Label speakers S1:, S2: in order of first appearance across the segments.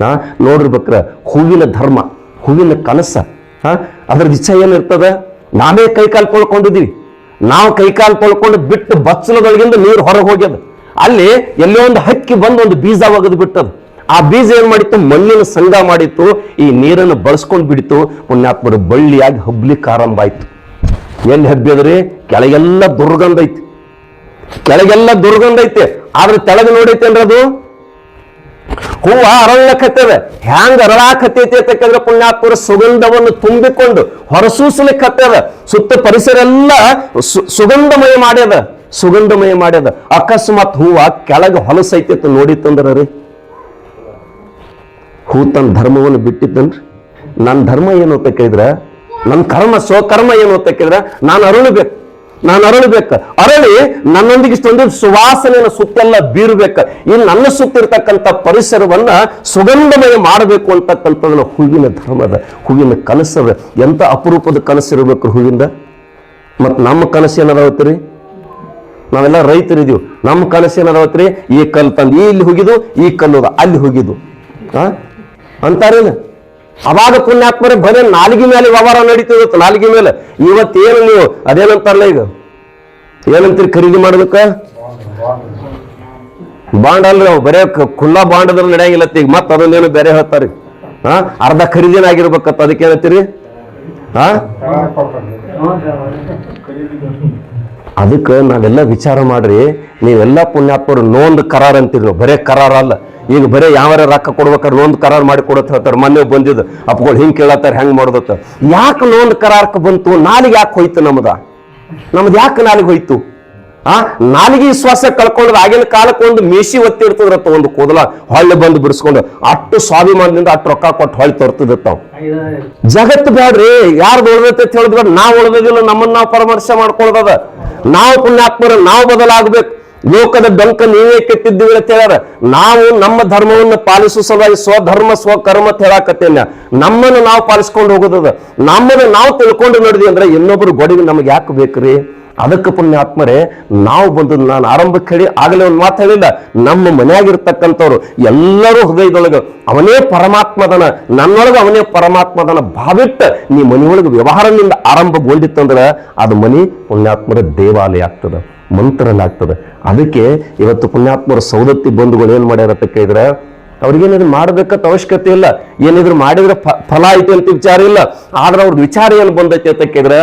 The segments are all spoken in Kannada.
S1: ಹಾ ನೋಡಿರ್ಬೇಕ್ರ ಹೂವಿನ ಧರ್ಮ, ಹೂವಿನ ಕನಸ ಹಾ ಅದ್ರ ಇಚ್ಛೆ ಏನಿರ್ತದ? ನಾವೇ ಕೈಕಾಲು ತೊಳ್ಕೊಂಡಿದೀವಿ ನಾವು ಕೈಕಾಲು ತೊಳ್ಕೊಂಡು ಬಿಟ್ಟು ಬಚ್ಚಲದೊಳಗಿಂದ ನೀರು ಹೊರಗೆ ಹೋಗ್ಯದ. ಅಲ್ಲಿ ಎಲ್ಲೋ ಒಂದು ಹಕ್ಕಿ ಬಂದು ಒಂದು ಬೀಜ ಒಗೆದು ಬಿಟ್ಟದ. ಆ ಬೀಜ ಏನು ಮಾಡಿತ್ತು? ಮಣ್ಣಿನ ಸಂಘ ಮಾಡಿತ್ತು. ಈ ನೀರನ್ನು ಬಳಸ್ಕೊಂಡು ಬಿಡಿತು. ಪುಣ್ಯಾತ್ಮರು ಬಳ್ಳಿಯಾಗಿ ಹಬ್ಲಿಕ್ಕೆ ಆರಂಭ ಆಯ್ತು. ಎಲ್ಲಿ ಹಬ್ಬಿದ್ರಿ ಕೆಳಗೆಲ್ಲ ದುರ್ಗಂಧ ಐತಿ. ಕೆಳಗೆಲ್ಲ ದುರ್ಗಂಧ ಐತೆ. ಆದ್ರೆ ತೆಳಗೆ ನೋಡೈತೆ ಅಂದ್ರೆ ಅದು? ಹೂವ ಅರಳಕತ್ತದ. ಹ್ಯಾಂಗ ಅರಳಾಕತ್ತೈತಿ ಅಂತಕ್ಕಂದ್ರೆ ಪುಣ್ಯಾತ್ಮರ ಸುಗಂಧವನ್ನು ತುಂಬಿಕೊಂಡು ಹೊರಸೂಸಲಿಕ್ಕತ್ತದ ಸುತ್ತ ಪರಿಸರ ಎಲ್ಲ ಸುಗಂಧಮಯ ಮಾಡ್ಯದ. ಸುಗಂಧಮಯ ಮಾಡ್ಯದ. ಅಕಸ್ಮಾತ್ ಹೂವ ಕೆಳಗೆ ಹೊಲಸೈತಿ ಅಂತ ನೋಡಿತ್ತಂದ್ರ ರೀ ಹೂ ತನ್ನ ಧರ್ಮವನ್ನು ಬಿಟ್ಟಿದ್ದನ್ರಿ ನನ್ನ ಧರ್ಮ ಏನು ಅಂತ ಕೇಳಿದ್ರ? ನನ್ನ ಕರ್ಮ ಸ್ವಕರ್ಮ ಏನು ಅಂತ ಕೇಳಿದ್ರ? ನಾನು ಅರಳಬೇಕು ನಾನು ಅರಳಬೇಕು. ಅರಳಿ ನನ್ನೊಂದಿಗೆ ಇಷ್ಟೊಂದು ಸುವಾಸನೆಯನ್ನು ಸುತ್ತೆಲ್ಲ ಬೀರ್ಬೇಕು. ಈ ನನ್ನ ಸುತ್ತಿರ್ತಕ್ಕಂಥ ಪರಿಸರವನ್ನ ಸುಗಂಧಮಯ ಮಾಡಬೇಕು ಅಂತಕ್ಕಂಥದ್ದು ಹೂವಿನ ಧರ್ಮದ ಹೂವಿನ ಕನಸದ ಎಂತ ಅಪರೂಪದ ಕನಸಿರ್ಬೇಕು ಹೂವಿಂದ? ಮತ್ತು ನಮ್ಮ ಕನಸು ಏನದಾವತ್ರಿ ನಾವೆಲ್ಲ ರೈತರಿದೀವಿ ನಮ್ಮ ಕನಸು ಏನದಾವತ್ರಿ ಈ ಕಲ್ಲು ತಂದು ಇಲ್ಲಿ ಹೋಗಿದ್ದು ಈ ಕಲ್ಲು ಅಲ್ಲಿ ಹೋಗಿದ್ದು ಹಾಂ ಅಂತಾರೇನು? ಅವಾಗ ಪುಣ್ಯಾತ್ಮರೇ ಬರೀ ನಾಲಿಗೆ ಮೇಲೆ ವ್ಯವಹಾರ ನಡೀತಿರುತ್ತೆ ನಾಲಿಗೆ ಮೇಲೆ. ಇವತ್ತೇನು ನೀವು? ಅದೇನಂತಾರಲ್ಲ ಈಗ? ಏನಂತೀರಿ ಖರೀದಿ ಮಾಡೋದಕ್ಕೆ? ಬಾಂಡ್ ಅಲ್ರಿ ಅವು, ಬರೇ ಖುಲ್ಲಾ ಬಾಂಡ್ ಅದ್ರ ನಡೆಯಂಗಿಲ್ಲ ಈಗ ಮತ್ತೆ ಅದನ್ನೇನು ಬೇರೆ ಹೇಳ್ತಾರಿ ಹಾ ಅರ್ಧ ಖರೀದಿನ ಆಗಿರ್ಬೇಕತ್ತ, ಅದಕ್ಕೆ ಏನತ್ತೀರಿ ಹಾ ಅದಕ್ಕೆ ನಾವೆಲ್ಲ ವಿಚಾರ ಮಾಡ್ರಿ, ನೀವೆಲ್ಲ ಪುಣ್ಯಾತ್ಮರು ನೋಂದ್ ಕರಾರ್ ನೀವು. ಬರೇ ಕರಾರ ಅಲ್ಲ. ಈಗ ಬರೇ ಯಾವಾರ ರೊಕ್ಕ ಕೊಡ್ಬೇಕಾದ್ರೆ ನೋಂದ್ ಕರಾರ್ ಮಾಡಿ ಕೊಡತ್ತ ಹೇಳ್ತಾರೆ. ಮೊನ್ನೆ ಬಂದಿದ್ದು ಅಪ್ಗಳು ಹಿಂಗೆ ಕೇಳತ್ತಾರ, ಹೆಂಗೆ ಮಾಡೋದತ್ತ. ಯಾಕೆ ನೋಂದ್ ಕರಾರ್ಕ ಬಂತು? ನಾಲಿಗೆ ಯಾಕೆ ಹೋಯ್ತು ನಮ್ದ? ನಮ್ದು ಯಾಕೆ ನಾಲಿಗೆ ಹೋಯ್ತು? ಆ? ನಾಲಿಗೆ ವಿಶ್ವಾಸ ಕಳ್ಕೊಂಡ್ರೆ ಆಗಿನ ಕಾಲಕ್ಕೆ ಒಂದು ಮೇಸಿ ಒತ್ತಿ ಇರ್ತದ್ರತ್ತ ಒಂದು ಕೂದಲ ಹೊಳ್ಳೆ ಬಂದು ಬಿಡಿಸ್ಕೊಂಡು ಅಷ್ಟು ಸ್ವಾಭಿಮಾನದಿಂದ ಅಷ್ಟು ರೊಕ್ಕ ಕೊಟ್ಟು ಹೊಳ್ಳಿ ತರ್ತಿದ್ದ ಜಗತ್ತು ಯಾರು ಉಳ್ದೈತೆ ಅಂತ ಹೇಳಿದ್ರೆ ನಾವು ಉಳ್ದಿಲ್ಲ ನಮ್ಮನ್ನ ನಾವು ಪರಾಮರ್ಶೆ ಮಾಡ್ಕೊಳ್ಳೋದದ ನಾವು ಪುಣ್ಯಾತ್ಮರ, ನಾವು ಬದಲಾಗ್ಬೇಕು. ಲೋಕದ ಡೊಂಕ ನೀವೇ ಕೆಟ್ಟಿದ್ದೀವಿ ಅಂತ ಹೇಳ್ಯಾರ. ನಾವು ನಮ್ಮ ಧರ್ಮವನ್ನು ಪಾಲಿಸುವ ಸಲುವಾಗಿ ಸ್ವಧರ್ಮ, ಸ್ವಕರ್ಮ ಅಂತ ಹೇಳಾಕತ್ತೇನ. ನಮ್ಮನ್ನು ನಾವು ಪಾಲಿಸ್ಕೊಂಡು ಹೋಗೋದದ. ನಮ್ಮನ್ನು ನಾವು ತಿಳ್ಕೊಂಡು ನೋಡಿದ್ವಿ ಅಂದ್ರೆ ಇನ್ನೊಬ್ರು ಗೊಡವಿ ನಮಗೆ ಯಾಕೆ ಬೇಕ್ರಿ? ಅದಕ್ಕೆ ಪುಣ್ಯಾತ್ಮರೇ, ನಾವು ಬಂದು ನಾನು ಆರಂಭಕ್ಕೆ ಹೇಳಿ ಆಗಲೇ ಒಂದು ಮಾತು ಹೇಳಿಲ್ಲ. ನಮ್ಮ ಮನೆಯಾಗಿರ್ತಕ್ಕಂಥವ್ರು ಎಲ್ಲರೂ ಹೃದಯದೊಳಗೆ ಅವನೇ ಪರಮಾತ್ಮದನ, ನನ್ನೊಳಗೆ ಅವನೇ ಪರಮಾತ್ಮದನ ಭಾವಿಟ್ಟ ನೀ ಮನೆಯೊಳಗೆ ವ್ಯವಹಾರದಿಂದ ಆರಂಭಗೊಂಡಿತ್ತಂದ್ರೆ ಅದು ಮನೆ ಪುಣ್ಯಾತ್ಮರ ದೇವಾಲಯ ಆಗ್ತದೆ. ಮಂತ್ರನಾಗ್ತದೆ ಅದಕ್ಕೆ ಇವತ್ತು ಪುಣ್ಯಾತ್ಮರ ಸೌದತ್ತಿ ಬಂಧುಗಳು ಏನು ಮಾಡ್ಯಾರ ಅಂತ ಕೇಳಿದ್ರೆ ಅವ್ರಿಗೇನಿದ್ರು ಮಾಡ್ಬೇಕಂತ ಅವಶ್ಯಕತೆ ಇಲ್ಲ. ಏನಿದ್ರು ಮಾಡಿದ್ರೆ ಫಲ ಐತಿ ಅಂತ ವಿಚಾರ ಇಲ್ಲ. ಆದ್ರೆ ಅವ್ರದ್ದು ವಿಚಾರ ಏನು ಬಂದೈತಿ ಅಂತ ಕೇಳಿದ್ರೆ,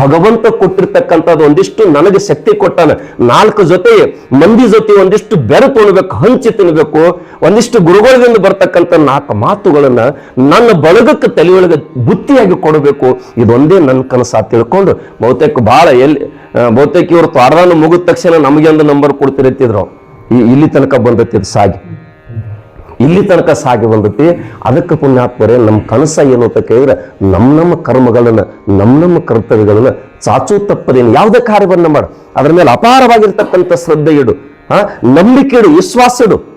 S1: ಭಗವಂತ ಕೊಟ್ಟಿರ್ತಕ್ಕಂಥದ್ದು ಒಂದಿಷ್ಟು ನನಗೆ ಶಕ್ತಿ ಕೊಟ್ಟಾನ. ನಾಲ್ಕು ಜೊತೆ ಮಂದಿ ಜೊತೆ ಒಂದಿಷ್ಟು ಬೆರೆ ಉಣ್ಬೇಕು ಹಂಚಿ ತಿನ್ಬೇಕು, ಒಂದಿಷ್ಟು ಗುರುಗಳಿಂದ ಬರ್ತಕ್ಕಂಥ ನಾಲ್ಕು ಮಾತುಗಳನ್ನ ನನ್ನ ಬಳಗಕ್ಕೆ ತಲೆಯೊಳಗೆ ಬುತ್ತಿಯಾಗಿ ಕೊಡಬೇಕು. ಇದೊಂದೇ ನನ್ನ ಕನಸ ತಿಳ್ಕೊಂಡು ಬಹುತೇಕ ಬಹಳ ಎಲ್ಲಿ ಬಹುತೇಕ ಇವರು ತ್ವಾರದಾನ ಮುಗಿದ ತಕ್ಷಣ ನಮಗೆ ಒಂದು ನಂಬರ್ ಕೊಡ್ತಿರತ್ತಿದ್ರು ಇಲ್ಲಿ ತನಕ ಬಂದೈತಿ ಇದು ಸಾಗಿ. ಇಲ್ಲಿ ತನಕ ಸಾಗಿ ಬಂದತಿ. ಅದಕ್ಕೆ ಪುಣ್ಯಾತ್ಮರೇ ನಮ್ಮ ಕನಸ ಏನು ಅಂತ ಕೇಳಿದ್ರೆ ನಮ್ಮ ನಮ್ಮ ಕರ್ಮಗಳನ್ನ ನಮ್ಮ ನಮ್ಮ ಕರ್ತವ್ಯಗಳನ್ನ ಚಾಚು ತಪ್ಪದೇನು. ಯಾವುದೇ ಕಾರ್ಯವನ್ನ ಮಾಡು. ಅದರ ಮೇಲೆ ಅಪಾರವಾಗಿರ್ತಕ್ಕಂಥ ಶ್ರದ್ಧೆ ಇಡು. ಹಾ, ನಂಬಿಕೆ ಇಡು, ವಿಶ್ವಾಸ ಇಡು.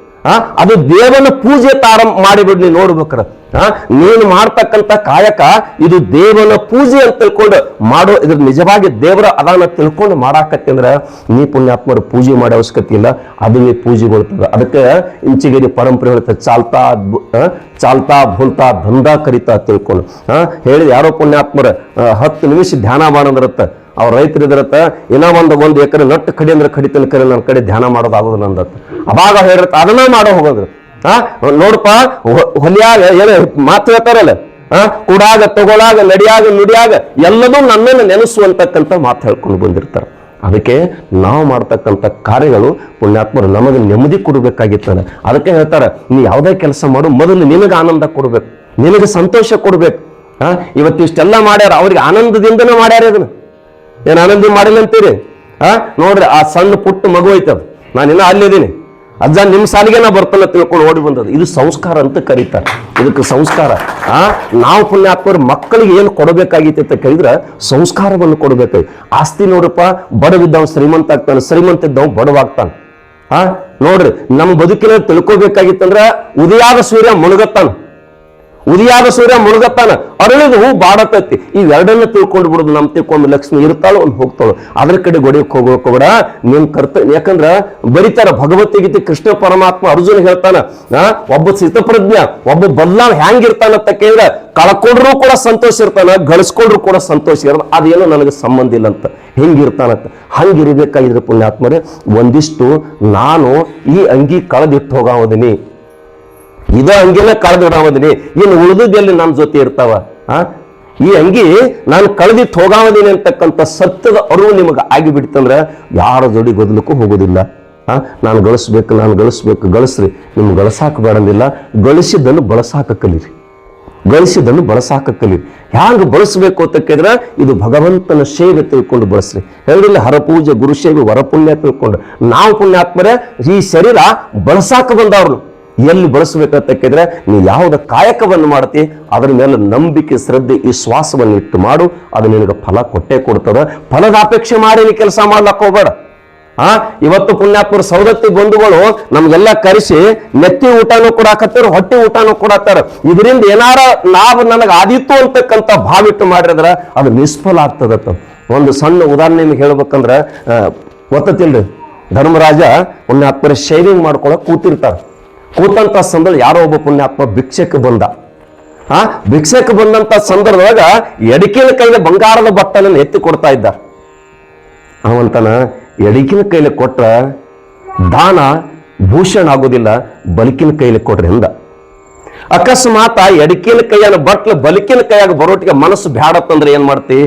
S1: ಅದು ದೇವನ ಪೂಜೆ ತಾರ ಮಾಡಿಬಿಡು ನೀನು ನೋಡ್ಬೇಕ್ರ. ನೀನು ಮಾಡ್ತಕ್ಕಂಥ ಕಾಯಕ ಇದು ದೇವನ ಪೂಜೆ ಅಂತ ತಿಳ್ಕೊಂಡು ಮಾಡೋ ಇದ್ರ ನಿಜವಾಗಿ ದೇವರ ಅದಾನ ತಿಳ್ಕೊಂಡು ಮಾಡಾಕತ್ತಿ ಅಂದ್ರ ನೀ ಪುಣ್ಯಾತ್ಮರು ಪೂಜೆ ಮಾಡೋ ಅವಶ್ಯಕತೆ ಇಲ್ಲ. ಅದುವೇ ಪೂಜೆಗೊಳ್ತದ. ಅದಕ್ಕೆ ಇಂಚಿಗೇರಿ ಪರಂಪರೆ ಹೇಳುತ್ತೆ ಚಾಲ್ತಾ ಚಾಲ್ತಾ ಭೂಲ್ತಾ ಧಂದ ಕರಿತಾ ತಿಳ್ಕೊಂಡು. ಹೇಳಿದ ಯಾರೋ ಪುಣ್ಯಾತ್ಮರ ಹತ್ತು ನಿಮಿಷ ಧ್ಯಾನ ಮಾಡಂದ್ರತ್ತ, ಅವ್ರ ರೈತರಿದ್ರತ್ತ ಏನೋ ಒಂದು ಒಂದು ಎಕರೆ ನಟ್ಟು ಕಡಿ ಅಂದ್ರೆ ಕಡಿತನ ಕರೆ ನನ್ನ ಕಡೆ ಧ್ಯಾನ ಮಾಡೋದಾಗೋದು ನಂದತ್ತ ಅವಾಗ ಹೇಳಿರ್ತ ಅದನ್ನ ಮಾಡೋ ಹೋಗೋದು. ಆ, ನೋಡಪ್ಪ, ಹೊ- ಹೊಲಿಯಾಗ ಏನ ಮಾತು ಹೇಳ್ತಾರಲ್ಲ, ಆ, ಕುಡಾಗ, ತಗೊಳಾಗ, ನಡಿಯಾಗ, ನುಡಿಯಾಗ, ಎಲ್ಲದೂ ನನ್ನನ್ನು ನೆನೆಸುವಂತಕ್ಕಂಥ ಮಾತು ಹೇಳ್ಕೊಂಡು ಬಂದಿರ್ತಾರೆ. ಅದಕ್ಕೆ ನಾವು ಮಾಡ್ತಕ್ಕಂಥ ಕಾರ್ಯಗಳು ಪುಣ್ಯಾತ್ಮರು ನಮಗೆ ನೆಮ್ಮದಿ ಕೊಡಬೇಕಾಗಿತ್ತದ ಅದಕ್ಕೆ ಹೇಳ್ತಾರೆ, ನೀ ಯಾವುದೇ ಕೆಲಸ ಮಾಡು, ಮೊದಲು ನಿನಗೆ ಆನಂದ ಕೊಡ್ಬೇಕು, ನಿನಗೆ ಸಂತೋಷ ಕೊಡ್ಬೇಕು. ಆ, ಇವತ್ತು ಇಷ್ಟೆಲ್ಲ ಮಾಡ್ಯಾರ, ಅವ್ರಿಗೆ ಆನಂದದಿಂದನೇ ಮಾಡ್ಯಾರ ಅದನ್ನ ಏನು ಆನಂದ ಮಾಡಿಲ್ಲ ಅಂತೀರಿ? ಆ, ನೋಡ್ರಿ, ಆ ಸಣ್ಣ ಪುಟ್ಟ ಮಗು ನಾನು ಅಲ್ಲೇ ಅಲ್ಲಿದ್ದೀನಿ. ಅಜ್ಜ ನಿಮ್ಮ ಸಾಲಿಗೆ ನಾ ಬರ್ತಾನೆ ತಿಳ್ಕೊಂಡು ಓಡಿ ಬಂದದ್ದು. ಇದು ಸಂಸ್ಕಾರ ಅಂತ ಕರೀತಾರೆ. ಇದಕ್ಕೆ ಸಂಸ್ಕಾರ. ಆ? ನಾವು ಪುಣ್ಯಾತ್ಮರು ಮಕ್ಕಳಿಗೆ ಏನು ಕೊಡಬೇಕಾಗಿತ್ತು ಅಂತ ಕೇಳಿದ್ರೆ ಸಂಸ್ಕಾರವನ್ನು ಕೊಡಬೇಕು. ಆಸ್ತಿ ನೋಡಪ್ಪ ಬಡವಿದ್ದವ್ ಶ್ರೀಮಂತ ಆಗ್ತಾನೆ, ಶ್ರೀಮಂತ ಇದ್ದವ್ ಬಡವಾಗ್ತಾನೆ. ಆ? ನೋಡ್ರಿ, ನಮ್ಮ ಬದುಕಿನ ತಿಳ್ಕೊಬೇಕಾಗಿತ್ತಂದ್ರ ಉದಯಾದ ಸೂರ್ಯ ಮುಳುಗತ್ತಾನ. ಉದಿಯಾದ ಸೂರ್ಯ ಮುಳುಗತ್ತಾನ? ಅರಳಿದ ಹೂ ಬಾಡತೈತಿ. ಇವೆರಡನ್ನ ತಿಳ್ಕೊಂಡು ಬಿಡುದು ನಮ್ ತಿಳ್ಕೊಂಡು ಲಕ್ಷ್ಮಿ ಇರ್ತಾಳ ಒಂದು ಹೋಗ್ತಾಳು? ಅದ್ರ ಕಡೆ ಗೊಡೆಯಕ್ಕೆ ಹೋಗೋಕೆ ಕೂಡ ನಿಮ್ ಕರ್ತ ಯಾಕಂದ್ರ ಬರೀತಾರ ಭಗವದ್ಗೀತೆ ಕೃಷ್ಣ ಪರಮಾತ್ಮ ಅರ್ಜುನ ಹೇಳ್ತಾನ ಒಬ್ಬ ಸ್ಥಿತಪ್ರಜ್ಞ ಒಬ್ಬ ಬದಲಾವ್ ಹೆಂಗಿರ್ತಾನ ಅಂತ ಕೇಳಿದ್ರೆ ಕಳ್ಕೊಂಡ್ರು ಕೂಡ ಸಂತೋಷ ಇರ್ತಾನ, ಗಳಿಸ್ಕೊಂಡ್ರು ಕೂಡ ಸಂತೋಷ ಇರೋದು. ಅದೇನು ನನಗೆ ಸಂಬಂಧ ಇಲ್ಲ ಅಂತ. ಹೆಂಗಿರ್ತಾನಂತ ಹಂಗಿರ್ಬೇಕಾಗಿದ್ರೆ ಪುಣ್ಯಾತ್ಮರೇ, ಒಂದಿಷ್ಟು ನಾನು ಈ ಅಂಗಿ ಕಳೆದಿಟ್ಟು ಹೋಗಾವದಿನಿ. ಇದ ಅಂಗಿನ ಕಳೆದಿಡಾವದಿನಿ ಇನ್ನು ಉಳಿದುದೆಲ್ಲಿ ನನ್ನ ಜೊತೆ ಇರ್ತಾವ? ಆ? ಈ ಅಂಗಿ ನಾನು ಕಳೆದಿ ಹೋಗಾವದಿನಿ ಅಂತಕ್ಕಂಥ ಸತ್ಯದ ಅರಿವು ನಿಮಗೆ ಆಗಿಬಿಡ್ತಂದ್ರೆ ಯಾರ ಜೋಡಿ ಗದಲಕ್ಕೂ ಹೋಗೋದಿಲ್ಲ. ನಾನು ಗಳಿಸ್ಬೇಕು ನಾನು ಗಳಿಸ್ಬೇಕು, ಗಳಿಸ್ರಿ. ನಿಮ್ಗೆ ಗಳಿಸಾಕ ಬೇಡಂದಿಲ್ಲ ಗಳಿಸಿದ್ದನ್ನು ಬಳಸಾಕ ಕಲೀರಿ ಗಳಿಸಿದ್ದನ್ನು ಬಳಸಾಕ ಕಲೀರಿ ಹ್ಯಾಂಗೆ ಬಳಸಬೇಕು ಅಂತ ಕೇಳಿದ್ರೆ ಇದು ಭಗವಂತನ ಸೇವೆ ತಿಳ್ಕೊಂಡು ಬಳಸ್ರಿ. ಹೇಳಿಲ್ಲ ಹರಪೂಜೆ ಗುರು ಸೇವೆ ವರಪುಣ್ಯ ತಿಳ್ಕೊಂಡು. ನಾವು ಪುಣ್ಯಾತ್ಮರೇ, ಈ ಶರೀರ ಬಳಸಾಕ ಬಂದವ್ರು ಎಲ್ಲಿ ಬಳಸಬೇಕಂತ ಕೇಳಿದ್ರೆ ನೀ ಯಾವುದ ಕಾಯಕವನ್ನು ಮಾಡ್ತಿ, ಅದರ ಮೇಲೆ ನಂಬಿಕೆ, ಶ್ರದ್ಧೆ ಈ ಶ್ವಾಸವನ್ನು ಇಟ್ಟು ಮಾಡು. ಅದು ನಿನಗೆ ಫಲ ಕೊಟ್ಟೇ ಕೊಡ್ತದ. ಫಲದ ಅಪೇಕ್ಷೆ ಮಾಡಿ ನೀ ಕೆಲಸ ಮಾಡ್ಲಕ್ ಹೋಗ್ಬೇಡ. ಆ, ಇವತ್ತು ಪುಣ್ಯಾಪುರ ಸೌದತ್ತಿ ಬಂಧುಗಳು ನಮ್ಗೆಲ್ಲ ಕರೆಸಿ, ನೆತ್ತಿ ಊಟನೂ ಕೊಡಾಕತ್ತಾರ, ಹೊಟ್ಟೆ ಊಟನೂ ಕೊಡತ್ತಾರ ಇದರಿಂದ ಏನಾರ ನಾವು ನನಗೆ ಆದಿತ್ತು ಅಂತಕ್ಕಂಥ ಭಾವಿಟ್ಟು ಮಾಡಿದ್ರ ಅದು ನಿಷ್ಫಲ ಆಗ್ತದ ಒಂದು ಸಣ್ಣ ಉದಾಹರಣೆ ನಿಮ್ಗೆ ಹೇಳ್ಬೇಕಂದ್ರೆ ಗೊತ್ತತಿಲ್ರಿ? ಧರ್ಮರಾಜ ಪುಣ್ಯಾತ್ಮರ ಶೇವಿಂಗ್ ಮಾಡ್ಕೊಳಕ್ ಕೂತಿರ್ತಾರ. ಕೂತಂತ ಸಂದರ್ಭ ಯಾರೋ ಒಬ್ಬ ಪುಣ್ಯಾತ್ಮ ಭಿಕ್ಷಕ್ಕೆ ಬಂದ. ಆ ಭಿಕ್ಷಕ್ಕೆ ಬಂದಂತ ಸಂದರ್ಭದಾಗ ಎಡಕಿನ ಕೈಲಿ ಬಂಗಾರದ ಬಟ್ಟಲನ್ನು ಎತ್ತಿ ಕೊಡ್ತಾ ಇದ್ದ. ಅವಂತನ ಎಡಕಿನ ಕೈಲಿ ಕೊಟ್ಟ ದಾನ, ಭೂಷಣ ಆಗೋದಿಲ್ಲ, ಬಲಕಿನ ಕೈಲಿ ಕೊಡ್ರಿ ಹಿಂದ ಅಕಸ್ಮಾತ್ ಎಡಕಿನ ಕೈಯಾಗ ಬಟ್ಲು ಬಲಕಿನ ಕೈಯಾಗ ಬರೋಟಿಗೆ ಮನಸ್ಸು ಬ್ಯಾಡತ್ತಂದ್ರೆ ಏನು ಮಾಡ್ತಿ?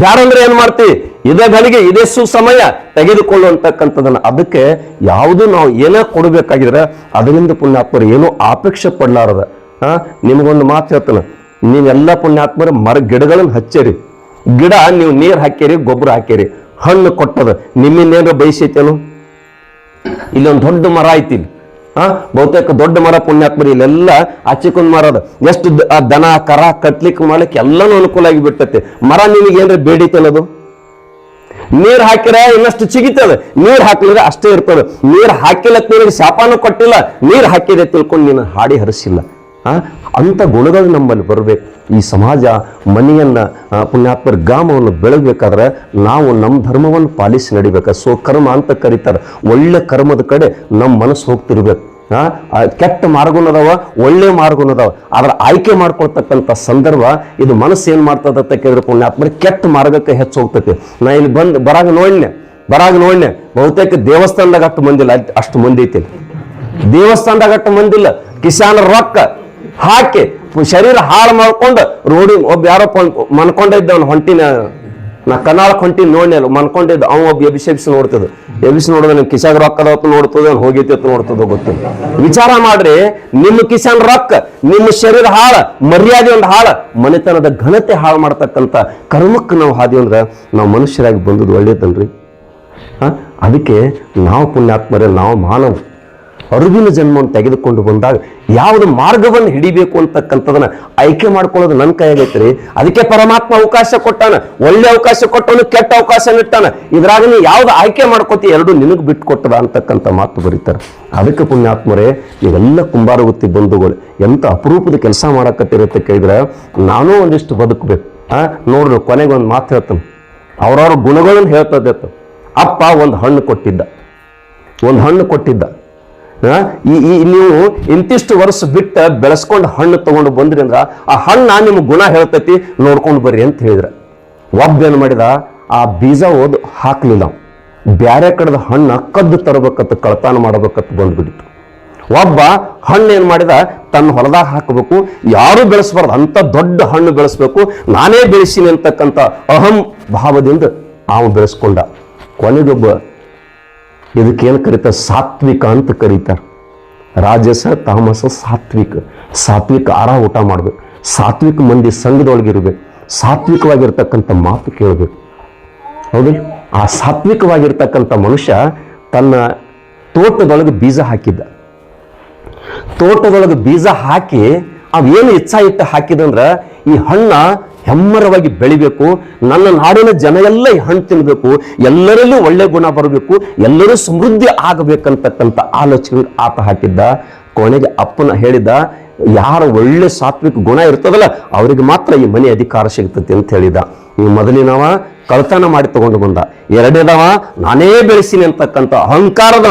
S1: ಬ್ಯಾಡಂದ್ರೆ ಏನ್ ಮಾಡ್ತಿ? ಇದೇ ಗಳಿಗೆ ಇದೇ ಸುಸಮಯ ತೆಗೆದುಕೊಳ್ಳುವಂತಕ್ಕಂಥದನ್ನ. ಅದಕ್ಕೆ ಯಾವುದು ನಾವು ಏನೇ ಕೊಡಬೇಕಾಗಿದ್ರೆ ಅದರಿಂದ ಪುಣ್ಯಾತ್ಮರು ಏನೂ ಅಪೇಕ್ಷೆ ಪಡ್ಲಾರದ. ಹಾ ನಿಮ್ಗೊಂದು ಮಾತು ಹೇಳ್ತಾನೆ. ನೀವೆಲ್ಲ ಪುಣ್ಯಾತ್ಮರು ಮರ ಗಿಡಗಳನ್ನು ಹಚ್ಚಿರಿ. ಗಿಡ ನೀವು ನೀರು ಹಾಕಿರಿ, ಗೊಬ್ಬರ ಹಾಕಿರಿ. ಹಣ್ಣು ಕೊಟ್ಟದ. ನಿಮ್ಮಿಂದೇನು ಬಯಸೈತೇನು? ಇಲ್ಲೊಂದು ದೊಡ್ಡ ಮರ ಐತಿ. ಆ ಬಹುತೇಕ ದೊಡ್ಡ ಮರ ಪುಣ್ಯಾತ್ಮರಿ ಇಲ್ಲೆಲ್ಲ ಆಚಿಕೊಂಡ್ ಮರ ಅದ ಎಷ್ಟು ದನ, ಕರ ಕಟ್ಲಿಕ್ಕೆ ಮಾಡ್ಲಿಕ್ಕೆ ಎಲ್ಲಾನು ಅನುಕೂಲ ಆಗಿ ಬಿಟ್ಟತೆ ಮರ ನಿಮಗೆ ಏನ್ರ ಬೇಡಿತೆ ಅನ್ನೋದು? ನೀರ್ ಹಾಕಿರ ಇನ್ನಷ್ಟು ಚಿಗಿತದ ನೀರ್ ಹಾಕಿದ್ರೆ ಅಷ್ಟೇ ಇರ್ತದೆ. ನೀರ್ ಹಾಕಿಲ್ಲ ನಿನಗೆ ಶಾಪಾನು ಕೊಟ್ಟಿಲ್ಲ. ನೀರ್ ಹಾಕಿದೆ ತಿಳ್ಕೊಂಡು ನೀನು ಹಾಡಿ ಹರಿಸಿಲ್ಲ. ಅಂತ ಗುಣಗಳು ನಮ್ಮಲ್ಲಿ ಬರಬೇಕು. ಈ ಸಮಾಜ ಮನೆಯನ್ನ ಪುಣ್ಯಾತ್ಮರ ಗ್ರಾಮವನ್ನು ಬೆಳಗ್ಬೇಕಾದ್ರೆ ನಾವು ನಮ್ಮ ಧರ್ಮವನ್ನು ಪಾಲಿಸಿ ನಡಿಬೇಕು. ಸೊ ಕರ್ಮ ಅಂತ ಕರೀತಾರೆ. ಒಳ್ಳೆ ಕರ್ಮದ ಕಡೆ ನಮ್ಮ ಮನಸ್ಸು ಹೋಗ್ತಿರ್ಬೇಕು. ಕೆಟ್ಟ ಮಾರ್ಗನದವ ಒಳ್ಳೆ ಮಾರ್ಗನದವ ಅದರ ಆಯ್ಕೆ ಮಾಡ್ಕೊಳ್ತಕ್ಕಂಥ ಸಂದರ್ಭ, ಇದು ಮನಸ್ಸು ಏನು ಮಾಡ್ತದ ಕೇಳಿದ್ರೆ ಪುಣ್ಯಾತ್ಮರ ಕೆಟ್ಟ ಮಾರ್ಗಕ್ಕೆ ಹೆಚ್ಚು ಹೋಗ್ತೈತಿ. ನಾ ಇಲ್ಲಿ ಬಂದು, ಬರಾಗ ನೋಡ್ಲೆ ಬರಾಗ ನೋಡ್ಲೆ ಬಹುತೇಕ ದೇವಸ್ಥಾನದಾಗ ಅಷ್ಟು ಮಂದಿಲ್ಲ, ಅಷ್ಟು ಮಂದಿ ಐತಿ ದೇವಸ್ಥಾನದಾಗ ಅಷ್ಟು ಮಂದಿಲ್ಲ. ಕಿಸಾನ್ ರೊಕ್ಕ ಹಾಕಿ ಶರೀರ ಹಾಳು ಮಾಡ್ಕೊಂಡು ರೋಡಿ ಒಬ್ಬ ಯಾರೋ ಮನ್ಕೊಂಡಿದ್ದ ಅವ್ನು ಹೊಂಟಿನ, ನಾ ಕನ್ನಡಕ್ಕೆ ಹೊಂಟಿ ನೋಡಿ ಅಲ್ಲ, ಮನ್ಕೊಂಡಿದ್ದ, ಅವ ಒಬ್ಬ ಎಬಿಸಿ ಎಬಿಸಿ ನೋಡ್ತದ. ಎಬಿಸಿ ನೋಡಿದ್ರೆ ನಿಮ್ ಕಿಶಾಗ ರೊಕ್ಕ ಅದಾವತ್ತು ನೋಡ್ತದ, ಅವ್ನು ಹೋಗಿತ್ತು ನೋಡ್ತದ ಗೊತ್ತಿಲ್ಲ. ವಿಚಾರ ಮಾಡ್ರಿ, ನಿಮ್ಮ ಕಿಸಾನ್ ರೊಕ್ಕ, ನಿಮ್ಮ ಶರೀರ ಹಾಳ, ಮರ್ಯಾದೆ ಒಂದು ಹಾಳ, ಮನೆತನದ ಘನತೆ ಹಾಳು ಮಾಡ್ತಕ್ಕಂಥ ಕರ್ಮಕ್ಕೆ ನಾವು ಹಾದಿ ಅಂದ್ರೆ ನಾವು ಮನುಷ್ಯರಾಗಿ ಬಂದದ್ದು ಒಳ್ಳೇದನ್ರಿ? ಅದಕ್ಕೆ ನಾವು ಪುಣ್ಯಾತ್ಮರೇ, ನಾವು ಮಾನವ. ಅರುವಿನ ಜನ್ಮವನ್ನು ತೆಗೆದುಕೊಂಡು ಬಂದಾಗ ಯಾವುದು ಮಾರ್ಗವನ್ನು ಹಿಡಿಬೇಕು ಅಂತಕ್ಕಂಥದನ್ನ ಆಯ್ಕೆ ಮಾಡ್ಕೊಳ್ಳೋದು ನನ್ನ ಕೈಯಾಗೈತ್ರಿ ಅದಕ್ಕೆ ಪರಮಾತ್ಮ ಅವಕಾಶ ಕೊಟ್ಟಾನ, ಒಳ್ಳೆ ಅವಕಾಶ ಕೊಟ್ಟವನು ಕೆಟ್ಟ ಅವಕಾಶ ನಿಟ್ಟಾನ ಇದ್ರಾಗ ನೀ ಯಾವ್ದು ಆಯ್ಕೆ ಮಾಡ್ಕೋತಿ, ಎರಡು ನಿನಗೆ ಬಿಟ್ಟು ಕೊಟ್ಟದ ಅಂತಕ್ಕಂಥ ಮಾತು ಬರೀತಾರೆ. ಅದಕ್ಕೆ ಪುಣ್ಯಾತ್ಮರೇ, ಇವೆಲ್ಲ ಕುಂಬಾರಗುತ್ತಿ ಬಂಧುಗಳು, ಎಂತ ಅಪರೂಪದ ಕೆಲಸ ಮಾಡಕತ್ತಿರುತ್ತೆ ಕೇಳಿದ್ರೆ, ನಾನೂ ಒಂದಿಷ್ಟು ಬದುಕಬೇಕು. ಆ, ನೋಡ್ರಿ ಕೊನೆಗೆ ಒಂದು ಮಾತು ಹೇಳ್ತಾನೆ. ಅವ್ರವ್ರ ಗುಣಗಳನ್ನು ಹೇಳ್ತದೆ ಅಪ್ಪ ಒಂದು ಹಣ್ಣು ಕೊಟ್ಟಿದ್ದ. ಒಂದು ಹಣ್ಣು ಕೊಟ್ಟಿದ್ದ. ಈ ನೀವು ಇಂತಿಷ್ಟು ವರ್ಷ ಬಿಟ್ಟ ಬೆಳೆಸ್ಕೊಂಡು ಹಣ್ಣು ತಗೊಂಡು ಬಂದ್ರಿ ಅಂದ್ರ ಆ ಹಣ್ಣ ನಿಮ್ಮ ಗುಣ ಹೇಳ್ತೈತಿ, ನೋಡ್ಕೊಂಡು ಬರ್ರಿ ಅಂತ ಹೇಳಿದ್ರ. ಒಬ್ಬ ಏನು ಮಾಡಿದ ಆ ಬೀಜ ಓದ್ ಹಾಕ್ಲಿಲ್ಲ. ಬ್ಯಾರೆ ಕಡೆದ ಹಣ್ಣು ಕದ್ದು ತರಬೇಕತ್ತ ಕಳತಾನ ಮಾಡಬೇಕತ್ತ ಬಂದ್ಬಿಟ್ಟಿತ್ತು. ಒಬ್ಬ ಹಣ್ಣು ಏನ್ ಮಾಡಿದ, ತನ್ನ ಹೊಲದಾಗ ಹಾಕಬೇಕು, ಯಾರು ಬೆಳೆಸಬಾರ್ದು, ಅಂತ ದೊಡ್ಡ ಹಣ್ಣು ಬೆಳೆಸ್ಬೇಕು, ನಾನೇ ಬೆಳೆಸೀನಿ ಅಂತಕ್ಕಂಥ ಅಹಂ ಭಾವದಿಂದ ಅವನು ಬೆಳೆಸ್ಕೊಂಡ. ಕೊನೆಗೊಬ್ಬ ಇದಕ್ಕೇನು ಕರೀತಾರೆ ಸಾತ್ವಿಕ ಅಂತ ಕರೀತಾರೆ ರಾಜಸ, ತಾಮಸ, ಸಾತ್ವಿಕ. ಸಾತ್ವಿಕ ಆರ ಊಟ ಮಾಡಬೇಕು. ಸಾತ್ವಿಕ ಮಂದಿ ಸಂಘದೊಳಗಿರ್ಬೇಕು ಸಾತ್ವಿಕವಾಗಿರ್ತಕ್ಕಂಥ ಮಾತು ಕೇಳಬೇಕು. ಹೌದು? ಆ ಸಾತ್ವಿಕವಾಗಿರ್ತಕ್ಕಂಥ ಮನುಷ್ಯ ತನ್ನ ತೋಟದೊಳಗೆ ಬೀಜ ಹಾಕಿದ್ದ. ತೋಟದೊಳಗೆ ಬೀಜ ಹಾಕಿ ಅವೇನು ಹೆಚ್ಚಾಗಿಟ್ಟು ಹಾಕಿದಂದ್ರೆ ಈ ಹಣ್ಣ ಹೆಮ್ಮರವಾಗಿ ಬೆಳಿಬೇಕು. ನನ್ನ ನಾಡಿನ ಜನ ಎಲ್ಲ ಹಣ್ಣು ತಿನ್ಬೇಕು. ಎಲ್ಲರಲ್ಲೂ ಒಳ್ಳೆ ಗುಣ ಬರಬೇಕು. ಎಲ್ಲರೂ ಸಮೃದ್ಧಿ ಆಗಬೇಕಂತಕ್ಕಂಥ ಆಲೋಚನೆ ಆತ ಹಾಕಿದ್ದ. ಕೊನೆಗೆ ಅಪ್ಪನ ಹೇಳಿದ, ಯಾರ ಒಳ್ಳೆ ಸಾತ್ವಿಕ ಗುಣ ಇರ್ತದಲ್ಲ, ಅವರಿಗೆ ಮಾತ್ರ ಈ ಮನೆ ಅಧಿಕಾರ ಸಿಗ್ತತಿ ಅಂತ ಹೇಳಿದ. ಈ ಮೊದಲಿನವ ಕಳ್ತನ ಮಾಡಿ ತಗೊಂಡು ಬಂದ. ಎರಡನೇದವ, ನಾನೇ ಬೆಳೆಸಿನಿ ಅಂತಕ್ಕಂಥ ಅಹಂಕಾರದ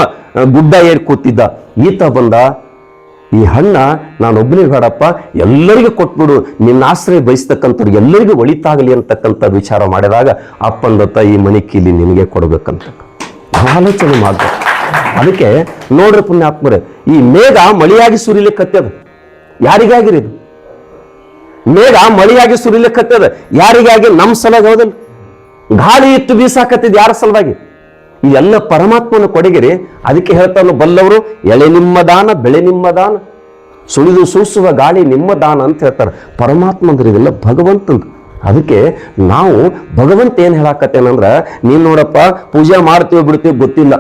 S1: ಗುಡ್ಡ ಏರಿ ಕೂತಿದ್ದ ಈತ ಬಂದ ಈ ಹಣ್ಣ ನಾನೊಬ್ಬನೇ ಬೇಡಪ್ಪ, ಎಲ್ಲರಿಗೂ ಕೊಟ್ಬಿಡು, ನಿನ್ನ ಆಶ್ರಯ ಬಯಸ್ತಕ್ಕಂಥವ್ರು ಎಲ್ಲರಿಗೂ ಒಳಿತಾಗಲಿ ಅಂತಕ್ಕಂಥ ವಿಚಾರ ಮಾಡಿದಾಗ ಅಪ್ಪಂದತ್ತ ಈ ಮನೆ ಕೀಲಿ ನಿನಗೆ ಕೊಡಬೇಕಂತ. ಆಲೋಚನೆ ಮಾಡ್ದ. ಅದಕ್ಕೆ ನೋಡ್ರಿ ಪುಣ್ಯಾತ್ಮರೆ, ಈ ಮೇಘ ಮಳೆಯಾಗಿ ಸುರಿಲಿಕ್ಕತ್ತದ ಯಾರಿಗಾಗಿರಿ ಮೇಘ ಮಳೆಯಾಗಿ ಸುರಿಲಿಕ್ಕತ್ತದ ಯಾರಿಗಾಗಿ? ನಮ್ಮ ಸಲಗ ಹೌದಲ್ಲ. ಗಾಳಿ ಇತ್ತು ಬೀಸಾಕತ್ತಿದ್ ಯಾರ ಸಲುವಾಗಿ? ಇದೆಲ್ಲ ಪರಮಾತ್ಮನ ಕೊಡುಗೆರಿ, ಅದಕ್ಕೆ ಹೇಳ್ತಾನು ಬಲ್ಲವರು, ಎಳೆ ನಿಮ್ಮ ದಾನ, ಬೆಳೆ ನಿಮ್ಮ ದಾನ, ಸುಳಿದು ಸೂಸುವ ಗಾಳಿ ನಿಮ್ಮ ದಾನ ಅಂತ ಹೇಳ್ತಾರೆ. ಪರಮಾತ್ಮ ಅಂದ್ರೆ ಇದೆಲ್ಲ ಭಗವಂತಂದು. ಅದಕ್ಕೆ ನಾವು ಭಗವಂತ ಏನು ಹೇಳಾಕತ್ತೇನಂದ್ರ ನೀನು ನೋಡಪ್ಪ, ಪೂಜೆ ಮಾಡ್ತೀವಿ ಬಿಡ್ತೀವಿ ಗೊತ್ತಿಲ್ಲ.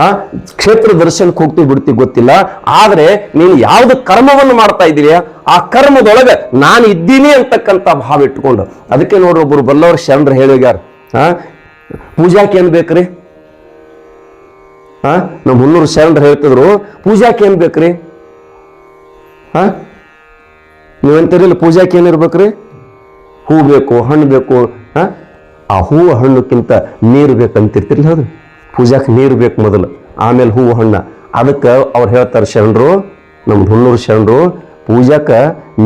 S1: ಆ, ಕ್ಷೇತ್ರ ದರ್ಶನಕ್ಕೆ ಹೋಗ್ತೀವಿ ಬಿಡ್ತೀವಿ ಗೊತ್ತಿಲ್ಲ. ಆದ್ರೆ ನೀನು ಯಾವ್ದು ಕರ್ಮವನ್ನು ಮಾಡ್ತಾ ಇದೀಯಾ ಆ ಕರ್ಮದೊಳಗೆ ನಾನು ಇದ್ದೀನಿ ಅಂತಕ್ಕಂಥ ಭಾವ ಇಟ್ಕೊಂಡು. ಅದಕ್ಕೆ ನೋಡ್ರಿ ಒಬ್ರು ಬಲ್ಲವರು ಶರಣರು ಹೇಳಿಗ್ಯಾರ ಆ ಪೂಜಾಕ್ಕೆ ಬೇಕು ಬೇಕ್ರಿ? ಹಾ? ನಮ್ಮ ಮುನ್ನೂರು ಶರಣರು ಹೇಳ್ತಿದ್ರು, ಪೂಜಾಕ್ಕೆ ಏನು ಬೇಕ್ರಿ? ಹಾ? ನೀವಂತೀರಿಲ್ಲ ಪೂಜಾಕ್ಕೆ ಏನಿರ್ಬೇಕ್ರಿ ಹೂ ಬೇಕು, ಹಣ್ಣು ಬೇಕು, ಹಾ? ಆ ಹೂವು ಹಣ್ಣುಕ್ಕಿಂತ ನೀರು ಬೇಕಂತಿರ್ತಿರ್ಲಿ ಹೌದು. ಪೂಜಾಕ್ಕೆ ನೀರು ಬೇಕು ಮೊದಲು, ಆಮೇಲೆ ಹೂವು ಹಣ್ಣು. ಅದಕ್ಕೆ ಅವ್ರು ಹೇಳ್ತಾರೆ ಶರಣರು, ನಮ್ಮ ಹುಲ್ಲೂರು ಶರಣರು ಪೂಜಾಕ್ಕೆ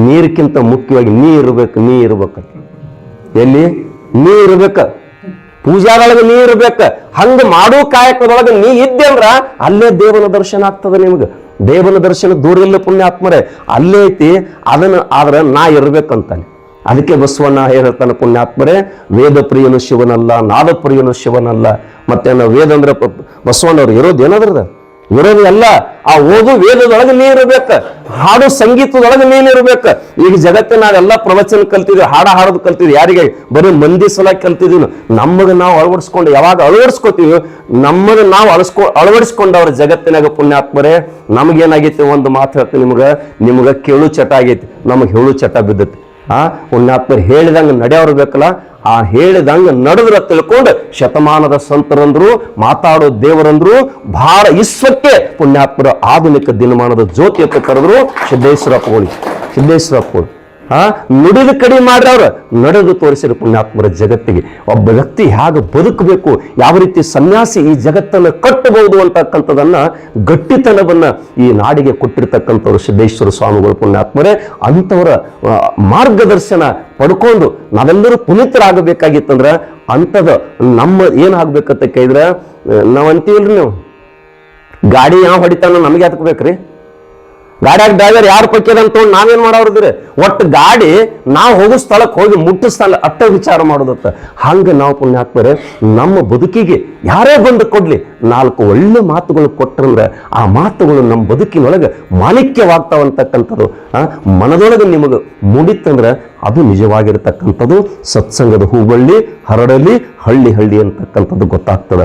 S1: ನೀರಿಕ್ಕಿಂತ ಮುಖ್ಯವಾಗಿ ನೀ ಇರ್ಬೇಕು ನೀ ಇರ್ಬೇಕು. ಎಲ್ಲಿ? ನೀ ಇರ್ಬೇಕ. ಪೂಜಾದೊಳಗೆ ನೀ ಇರ್ಬೇಕು ಹಂಗ ಮಾಡೋ ಕಾಯಕದೊಳಗೆ ನೀ ಇದ್ದೆ ಅಂದ್ರ ಅಲ್ಲೇ ದೇವನ ದರ್ಶನ ಆಗ್ತದ ನಿಮ್ಗೆ. ದೇವನ ದರ್ಶನ ದೂರ ಇಲ್ಲ ಪುಣ್ಯಾತ್ಮರೇ. ಅಲ್ಲೇ ಐತಿ, ಅದನ್ನ ಆದ್ರೆ ನಾ ಇರ್ಬೇಕಂತಾನೆ ಅದಕ್ಕೆ ಬಸವಣ್ಣ ಹೇಳ್ತಾನೆ ಪುಣ್ಯಾತ್ಮರೇ, ವೇದ ಪ್ರಿಯನು ಶಿವನಲ್ಲ, ನಾದ ಪ್ರಿಯನು ಶಿವನಲ್ಲ. ಮತ್ತೆ ವೇದ ಅಂದ್ರೆ ಬಸವಣ್ಣವ್ರು ಇರೋದು ಏನದ್ರದ ಇರೋದು ಎಲ್ಲ ಆ ಓದು ವೇದದೊಳಗೆ ನೀ ಇರಬೇಕು ಹಾಡು ಸಂಗೀತದೊಳಗೆ ನೀನಿರ್ಬೇಕು ಈಗ ಜಗತ್ತಿನ ನಾವೆಲ್ಲ ಪ್ರವಚನ ಕಲ್ತಿದ್ವಿ, ಹಾಡ ಹಾಡೋದು ಕಲ್ತಿದ್ವಿ. ಯಾರಿಗೆ? ಬರೀ ಮಂದಿ ಸಲ ಕಲ್ತಿದ್ವಿ ನಮಗೆ ನಾವು ಅಳವಡಿಸ್ಕೊಂಡು ಯಾವಾಗ ಅಳವಡಿಸ್ಕೋತೀವಿ? ನಮಗೆ ನಾವು ಅಳಸ್ಕೊ, ಅಳವಡಿಸ್ಕೊಂಡವ್ರ ಜಗತ್ತಿನಾಗ ಪುಣ್ಯಾತ್ಮರೇ. ನಮಗೇನಾಗೈತಿ ಒಂದು ಮಾತು ಹೇಳ್ತೀನಿ ನಿಮ್ಗೆ. ನಿಮ್ಗೆ ಕೇಳು ಚಟ ಆಗೈತಿ. ನಮಗೆ ಹೇಳು ಚಟ ಬಿದ್ದೈತಿ. ಆ, ಪುಣ್ಯಾತ್ಮರು ಹೇಳಿದಂಗೆ ನಡೆಯವ್ರು ಬೇಕಲ್ಲ. ಆ ಹೇಳಿದಂಗೆ ನಡೆದ್ರ ತಿಳ್ಕೊಂಡು ಶತಮಾನದ ಸಂತರಂದ್ರು, ಮಾತಾಡೋ ದೇವರಂದ್ರು ಭಾರ ವಿಶ್ವಕ್ಕೆ ಪುಣ್ಯಾತ್ಮರ ಆಧುನಿಕ ದಿನಮಾನದ ಜ್ಯೋತಿ ಅಂತ ಕರೆದ್ರು ಸಿದ್ದೇಶ್ವರ ಸಿದ್ದೇಶ್ವರಪ್ಪಗಳು ಆ ನುಡಿದ ಕಡಿಮೆ ಮಾಡ್ರವ್ರ ನಡೆದು ತೋರಿಸಿದ ಪುಣ್ಯಾತ್ಮರ ಜಗತ್ತಿಗೆ. ಒಬ್ಬ ವ್ಯಕ್ತಿ ಹೇಗೆ ಬದುಕಬೇಕು, ಯಾವ ರೀತಿ ಸನ್ಯಾಸಿ ಈ ಜಗತ್ತನ್ನು ಕಟ್ಟಬಹುದು ಅಂತಕ್ಕಂಥದನ್ನ ಗಟ್ಟಿತನವನ್ನ ಈ ನಾಡಿಗೆ ಕೊಟ್ಟಿರ್ತಕ್ಕಂಥವ್ರು ಸಿದ್ದೇಶ್ವರ ಸ್ವಾಮಿಗಳು ಪುಣ್ಯಾತ್ಮರೇ, ಅಂಥವರ ಮಾರ್ಗದರ್ಶನ ಪಡ್ಕೊಂಡು ನಾವೆಲ್ಲರೂ ಪುನೀತರಾಗಬೇಕಾಗಿತ್ತಂದ್ರೆ ಅಂಥದ ನಮ್ಮ ಏನಾಗಬೇಕಂತ ಕೇಳಿದ್ರೆ, ನಾವು ಅಂತೀವಲ್ರಿ ನೀವು? ಗಾಡಿ ಯಾವ ಹೊಡಿತಾನೋ ನಮಗೆ ಅದಕ್ಕೆ ಬೇಕ್ರಿ? ಗಾಡಿಯಾಗ ಡ್ರೈವರ್ ಯಾರು ಪಕ್ಕದ ಅಂತ ನಾವೇನ್ ಮಾಡೋರ್ದ್ರಿ ಒಟ್ಟು ಗಾಡಿ ನಾವು ಹೋಗೋ ಸ್ಥಳಕ್ಕೆ ಹೋಗಿ ಮುಟ್ಟ ಸ್ಥಳ ಅಟ್ಟ ವಿಚಾರ ಮಾಡೋದತ್ತ. ಹಂಗೆ ನಾವು ಪುಣ್ಯಾತ್ಮರೆ, ನಮ್ಮ ಬದುಕಿಗೆ ಯಾರೇ ಬಂದು ಕೊಡ್ಲಿ, ನಾಲ್ಕು ಒಳ್ಳೆ ಮಾತುಗಳು ಕೊಟ್ರಂದ್ರೆ ಆ ಮಾತುಗಳು ನಮ್ಮ ಬದುಕಿನೊಳಗೆ ಮಾಣಿಕ್ಯವಾಗ್ತಾವಂತಕ್ಕಂಥದ್ದು. ಮನದೊಳಗೆ ನಿಮಗೆ ಮುಡಿತಂದ್ರೆ ಅದು ನಿಜವಾಗಿರ್ತಕ್ಕಂಥದ್ದು. ಸತ್ಸಂಗದ ಹೂಬಳ್ಳಿ ಹರಡಲಿ, ಹಳ್ಳಿ ಹಳ್ಳಿ ಅಂತಕ್ಕಂಥದ್ದು ಗೊತ್ತಾಗ್ತದೆ.